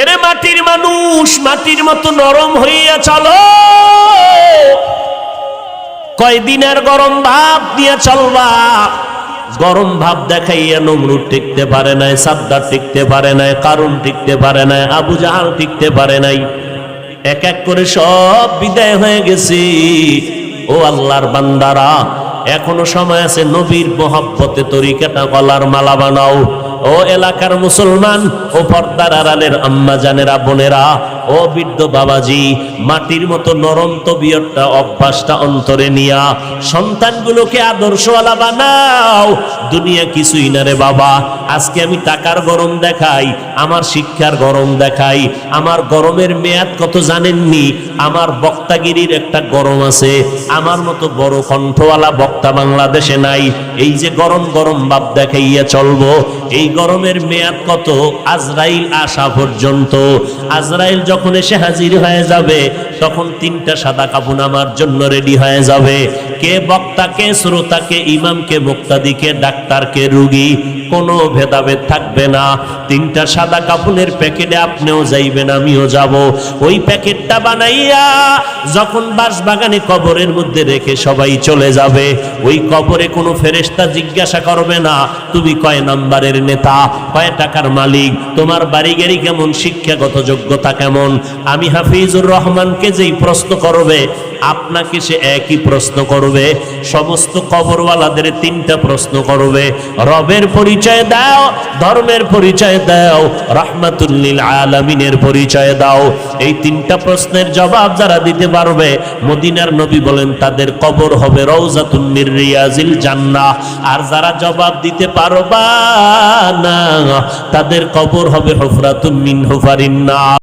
এরে মাটির মানুষ, মাটির মতো নরম হইয়া চলো। কয়দিনের গরম ভাব দিয়ে চলবা। গরম ভাব দেখাইয়া নমরুদ টিকতে পারে নাই, সাদ্দার টিকতে পারে নাই, কারুন টিকতে পারে নাই, আবু জাহাল টিকতে পারে নাই। এক এক করে সব বিদায় হয়ে গেছি। ও আল্লাহর বান্দারা, এখনও সময় আছে নবীর মোহাব্বতে তরিকাটা গলার মালা বানাও। ও এলাকার মুসলমান, ও পর্দার আড়ালের আম্মা জানেরা, বোনেরা, ও বৃদ্ধ বাবাজি, মাটির মতো নরম তবিয়তটা, অভ্যাসটা অন্তরে নিয়া সন্তানগুলোকে আদর্শওয়ালা বানাও। দুনিয়া কিছুই না রে বাবা, আজকে আমি টাকার গরম দেখাই, আমার শিক্ষার গরম দেখাই, আমার গরমের মেয়াদ কত জানেননি, আমার বক্তাগিরির একটা গরম আছে, আমার মতো বড় কণ্ঠওয়ালা বক্তা বাংলাদেশে নাই, এই যে গরম গরম ভাব দেখাইয়া চলবো, এই গরমের মেয়াদ কত? আজরাইল আসা পর্যন্ত। আজরাইল যখন এসে হাজির হয়ে যাবে, তখন তিনটা সাদা কাপুন আমার জন্য রেডি হয়ে যাবে। কে বক্তাকে, শ্রোতাকে, ইমামকে, মুক্তাদিকে, ডাক্তারকে, রুগী, কোনো ভেদাভেদ থাকবে না। তিনটা সাদা কাপুনের প্যাকেটে আপনিও যাইবেন, আমিও যাব। ওই প্যাকেটটা বানাইয়া যখন বাঁশবাগানে কবরের মধ্যে রেখে সবাই চলে যাবে, ওই কবরে কোনো ফেরেস্তা জিজ্ঞাসা করবে না, তুমি কয় নাম্বারের নেতা? কয় টাকার মালিক? তোমার বাড়ি গাড়ি কেমন? শিক্ষাগত যোগ্যতা কেমন? আমি হাফিজুর রহমানকে যেই প্রশ্ন করবে আপনাকে সে একই প্রশ্ন করবে, সমস্ত কবরওয়ালাদের তিনটা প্রশ্ন করবে। রবের পরিচয় দাও, ধর্মের পরিচয় দাও, রহমাতুল্লিল আলামিনের পরিচয় দাও। এই তিনটা প্রশ্নের জবাব যারা দিতে পারবে, মদিনার নবী বলেন, তাদের কবর হবে রৌজাতুন মির রিয়াজিল জান্নাহ। আর যারা জবাব দিতে পারবা না, তাদের কবর হবে হুফরাতুন মিন হুফারিন নার।